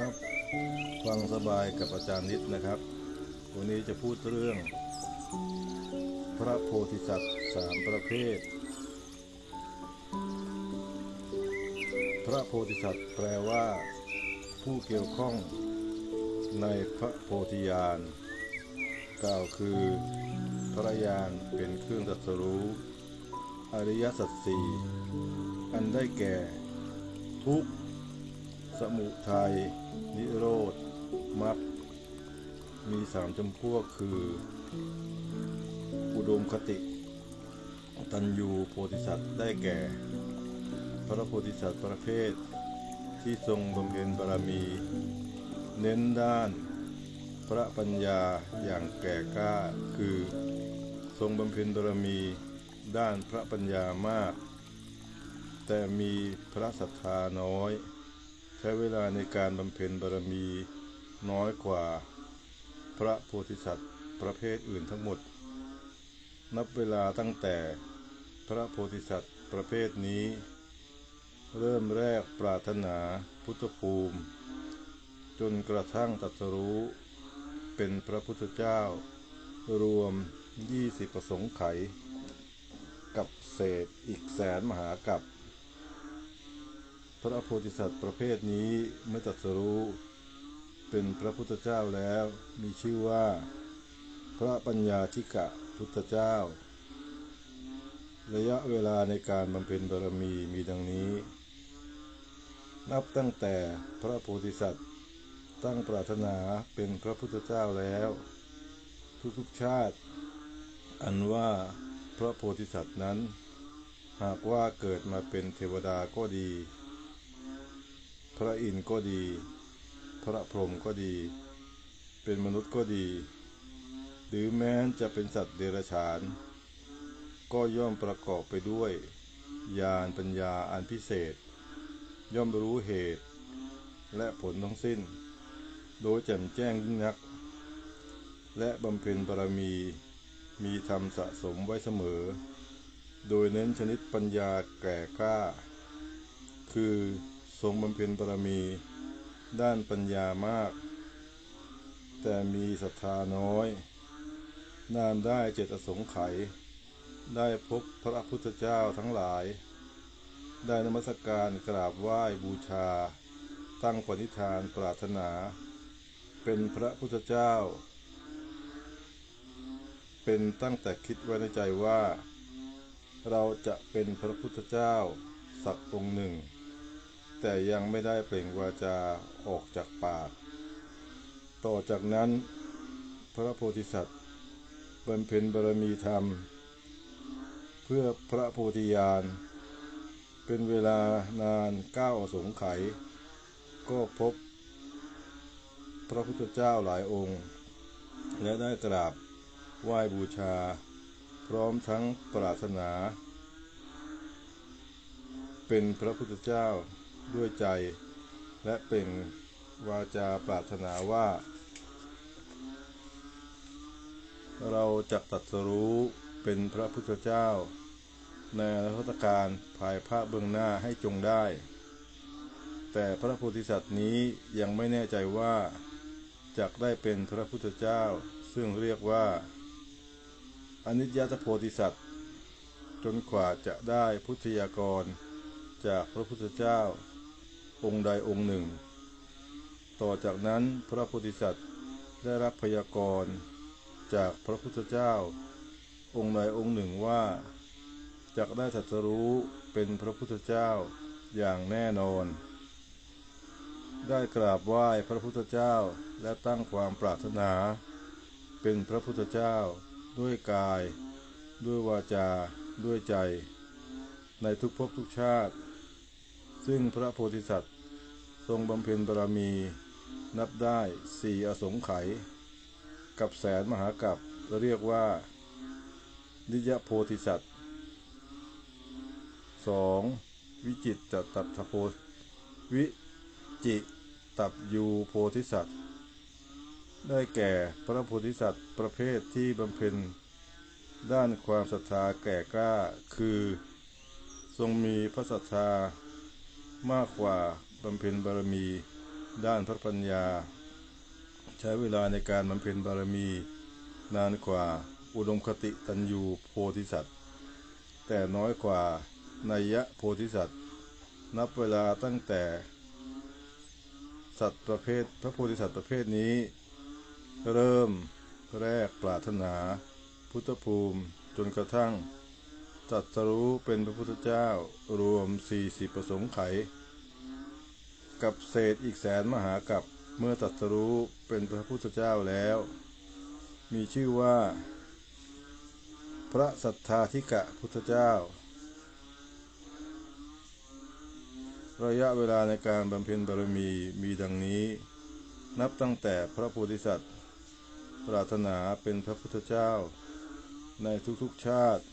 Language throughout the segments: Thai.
ครับฟังสบายกับอาจารย์นิดนะครับ วันนี้จะพูดเรื่อง พระโพธิสัตว์สามประเภท พระโพธิสัตว์แปลว่า ผู้เกี่ยวข้องในพระโพธิญาณกล่าวคือ พระญาณเป็นเครื่องตัสรู้ อริยสัจสี่อันได้แก่ ทุกข สมุทัย นิโรธมรรค มีสามจำพวกคือ อุดมคติ ตัญญูโพธิสัตว์ได้แก่ พระโพธิสัตว์ประเภท ที่ทรงบำเพ็ญบารมี เน้นด้าน พระปัญญาอย่างแก่กล้า คือ ทรงบำเพ็ญบารมีด้านพระปัญญามาก แต่มีพระศรัทธาน้อย ใช้เวลาในการบำเพ็ญบารมีน้อยกว่าพระโพธิสัตว์ประเภทอื่นทั้งหมด นับเวลาตั้งแต่พระโพธิสัตว์ประเภทนี้ เริ่มแรกปรารถนาพุทธภูมิ จนกระทั่งตัสรู้ เป็นพระพุทธเจ้ารวม20ประสงค์ไข กับเศษอีกแสนมหากับ พระโพธิสัตว์ประเภทนี้เมื่อตรัสรู้เป็นพระพุทธเจ้าแล้วมีชื่อว่า พระปัญญาธิกะพุทธเจ้า ระยะเวลาในการบำเพ็ญบารมีมีดังนี้ นับตั้งแต่พระโพธิสัตว์ตั้งปรารถนาเป็นพระพุทธเจ้าแล้ว ทุกๆชาติ อันว่าพระโพธิสัตว์นั้น หากว่าเกิดมาเป็นเทวดาก็ดี พระอินทร์ก็ดี พระพรหมก็ดี เป็นมนุษย์ก็ดี หรือแม้นจะเป็นสัตว์เดรัจฉาน ก็ย่อมประกอบไปด้วยญาณปัญญาอันพิเศษ ย่อมรู้เหตุและผลทั้งสิ้น โดยแจ่มแจ้งยิ่งนัก และบำเพ็ญบารมีมีธรรมสะสมไว้เสมอ โดยเน้นชนิดปัญญาแก่กล้า คือ ทรงบำเพ็ญบารมีด้านปัญญามาก แต่มีศรัทธาน้อยนานได้เจตสงไขยได้พบพระพุทธเจ้าทั้งหลาย ได้นมัสการกราบไหว้บูชา ตั้งปณิธานปรารถนา เป็นพระพุทธเจ้า เป็นตั้งแต่คิดไว้ในใจว่า เราจะเป็นพระพุทธเจ้าสักองค์หนึ่ง แต่ยังไม่ได้เปล่งวาจาออกจากปาก ต่อจากนั้น พระโพธิสัตว์บำเพ็ญบารมีธรรม เพื่อพระโพธิญาณ เป็นเวลานานเก้าอสงไขยก็พบ พระพุทธเจ้าหลายองค์ และได้กราบไหว้บูชา พร้อมทั้งปรารถนา เป็นพระพุทธเจ้า ด้วยใจ และเป็นวาจาปรารถนาว่า เราจะตรัสรู้เป็นพระพุทธเจ้า ในอนาคตการภายภาคเบื้องหน้าให้จงได้ แต่พระโพธิสัตว์นี้ยังไม่แน่ใจว่าจะได้เป็นพระพุทธเจ้า ซึ่งเรียกว่า อนิจจตโพธิสัตว์จนกว่าจะได้พุทธยากร จากพระพุทธเจ้า องค์ใดองค์หนึ่ง ต่อจากนั้นพระโพธิสัตว์ได้รับพยากรณ์จากพระพุทธเจ้า องค์ใดองค์หนึ่งว่าจะได้ตรัสรู้เป็นพระพุทธเจ้าอย่างแน่นอน ได้กราบไหว้พระพุทธเจ้าและตั้งความปรารถนา เป็นพระพุทธเจ้าด้วยกาย ด้วยวาจา ด้วยใจ ในทุกภพทุกชาติ ซึ่งพระโพธิสัตว์ทรงบำเพ็ญบารมีนับได้สี่อสงไขยกับแสนมหากับเรียกว่า นิยโพธิสัตว์สองวิจิตตตัตโพวิจิตับยูโพธิสัตว์ ได้แก่พระโพธิสัตว์ประเภทที่บำเพ็ญด้านความศรัทธาแก่กล้าคือ ทรงมีพระศรัทธา มากกว่าบำเพ็ญบารมีด้านพระปัญญา ใช้เวลาในการบำเพ็ญบารมี นานกว่าอุดมคติตัญญูโพธิสัตว์ แต่น้อยกว่านัยยะโพธิสัตว์ นับเวลาตั้งแต่สัตว์ประเภทพระโพธิสัตว์ประเภทนี้ เริ่มแรกปรารถนา พุทธภูมิจนกระทั่ง ตรัสรู้เป็นพระพุทธเจ้ารวม40ประสงค์ไข กับเศษอีกแสนมหากับเมื่อตรัสรู้เป็นพระพุทธเจ้าแล้ว มีชื่อว่า พระสัทธาธิกะพุทธเจ้า ระยะเวลาในการบำเพ็ญบารมีมีดังนี้ นับตั้งแต่พระโพธิสัตว์ ปรารถนาเป็นพระพุทธเจ้า ในทุกๆชาติ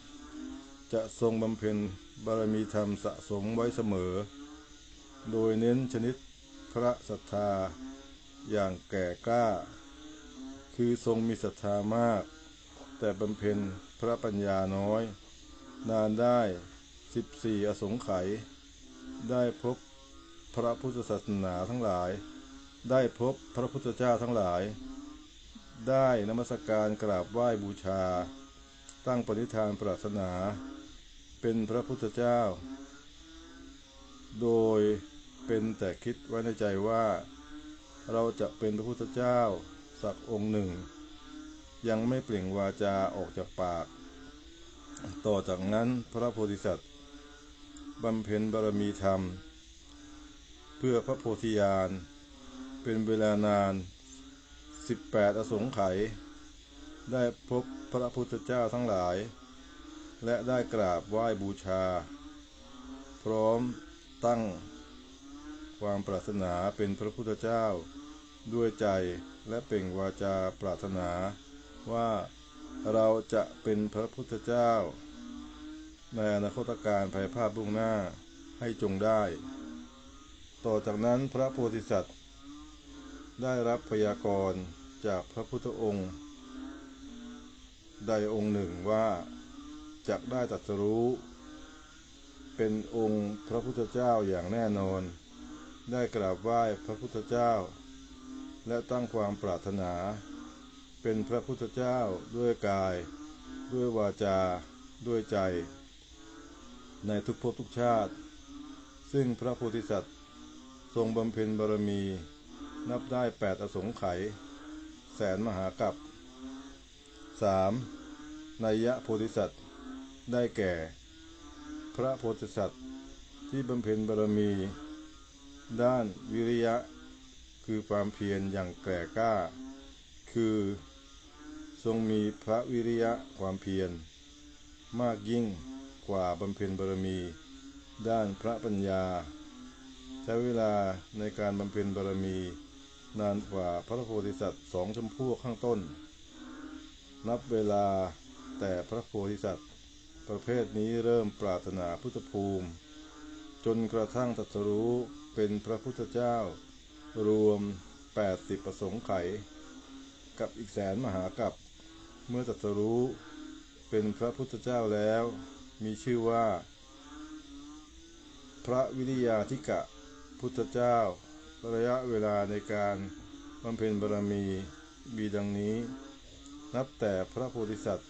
จะทรงบำเพ็ญบารมีธรรมสะสมไว้เสมอ โดยเน้นชนิดพระศรัทธาอย่างแก่กล้า คือทรงมีศรัทธามาก แต่บำเพ็ญพระปัญญาน้อย นานได้สิบสี่อสงไขยได้พบพระพุทธศาสนาทั้งหลาย ได้พบพระพุทธเจ้าทั้งหลาย ได้นมัสการกราบไหว้บูชา ตั้งปณิธานปรารถนา เป็นพระพุทธเจ้า โดยเป็นแต่คิดไว้ในใจว่า เราจะเป็นพระพุทธเจ้า สักองค์หนึ่ง ยังไม่เปล่งวาจาออกจากปาก ต่อจากนั้นพระโพธิสัตว์บำเพ็ญบารมีธรรม เพื่อพระโพธิญาณ เป็นเวลานาน 18 อสงไขยได้พบพระพุทธเจ้าทั้งหลาย และได้กราบไหว้บูชา พร้อมตั้งความปรารถนาเป็นพระพุทธเจ้า ด้วยใจและเป่งวาจาปรารถนาว่าเราจะเป็นพระพุทธเจ้า ในอนาคตการภายภาพบุ้งหน้าให้จงได้ ต่อจากนั้นพระโพธิสัตว์ ได้รับพยากรณ์จากพระพุทธองค์ ใดองค์หนึ่งว่า จะได้ตรัสรู้ เป็นองค์พระพุทธเจ้าอย่างแน่นอน ได้กราบไหว้พระพุทธเจ้า และตั้งความปรารถนา เป็นพระพุทธเจ้าด้วยกาย ด้วยวาจา ด้วยใจ ในทุกภพทุกชาติ ซึ่งพระโพธิสัตว์ ทรงบำเพ็ญบารมี นับได้แปดอสงไขยแสนมหากับสามนัยยะโพธิสัตว์ ได้แก่ พระโพธิสัตว์ที่บำเพ็ญบารมี ด้านวิริยะ คือความเพียรอย่างแก่กล้า คือทรงมีพระวิริยะความเพียร มากยิ่งกว่าบำเพ็ญบารมี ด้านพระปัญญา ใช้เวลาในการบำเพ็ญบารมี นานกว่าพระโพธิสัตว์สองชมพู่ข้างต้น นับเวลาแต่พระโพธิสัตว์ ประเภทนี้เริ่มปรารถนาพุทธภูมิ จนกระทั่งตรัสรู้เป็นพระพุทธเจ้ารวม 80 ประสงค์ไข กับอีกแสนมหากับเมื่อตรัสรู้เป็นพระพุทธเจ้าแล้ว มีชื่อว่า พระวิริยาธิกะพุทธเจ้า ระยะเวลาในการบำเพ็ญบารมีมีดังนี้ นับแต่พระโพธิสัตว์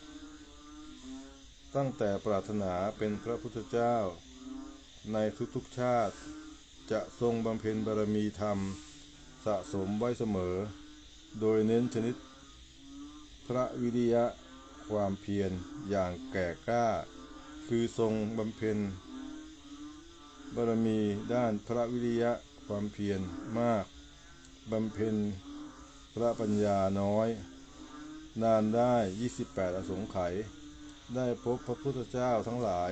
ตั้งแต่ปรารถนาเป็นพระพุทธเจ้า ในทุกๆชาติ จะทรงบำเพ็ญบารมีธรรม สะสมไว้เสมอ โดยเน้นชนิด พระวิริยะความเพียรอย่างแก่กล้า คือทรงบำเพ็ญบารมีด้านพระวิริยะความเพียรมากบำเพ็ญพระปัญญาน้อย นานได้ 28 อสงไขย ได้พบพระพุทธเจ้าทั้งหลาย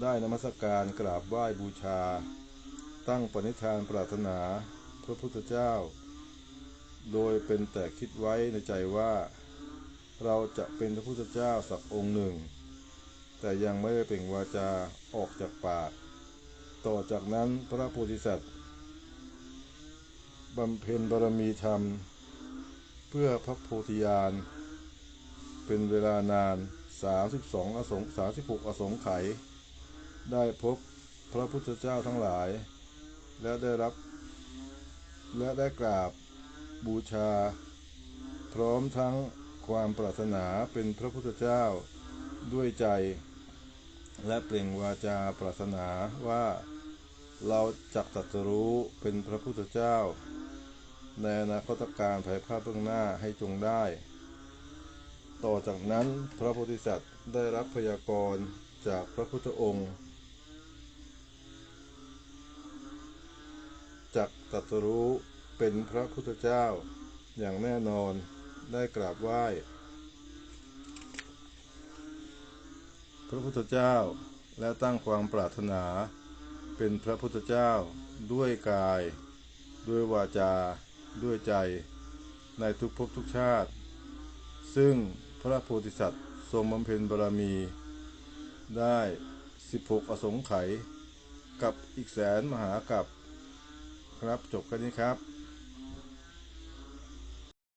ได้นมัสการกราบไหว้บูชา ตั้งปณิธานปรารถนาพระพุทธเจ้า โดยเป็นแต่คิดไว้ในใจว่า เราจะเป็นพระพุทธเจ้าสักองค์หนึ่ง แต่ยังไม่ได้เปล่งวาจาออกจากปาก ต่อจากนั้นพระโพธิสัตว์บำเพ็ญบารมีธรรม เพื่อพระโพธิญาณเป็นเวลานาน 32 อสง36 อสงไขยได้พบพระพุทธเจ้าทั้งหลาย และได้รับ และได้กราบบูชา พร้อมทั้งความปรารถนาเป็นพระพุทธเจ้าด้วยใจ และเปล่งวาจาปรารถนาว่า เราจักตรัสรู้เป็นพระพุทธเจ้า ในอนาคตการภายภาคเบื้องหน้าให้จงได้ ต่อจากนั้นพระโพธิสัตว์ได้รับพยากรณ์จากพระพุทธองค์จักตรัสรู้เป็นพระพุทธเจ้า อย่างแน่นอนได้กราบไหว้ พระพุทธเจ้าและตั้งความปรารถนา เป็นพระพุทธเจ้าด้วยกาย ด้วยวาจา ด้วยใจ ในทุกภพทุกชาติ ซึ่ง พระโพธิสัตว์ ทรงบำเพ็ญบารมี ได้ 16 อสงไขยกับอีกแสนมหากับ ครับจบกันนี้ครับ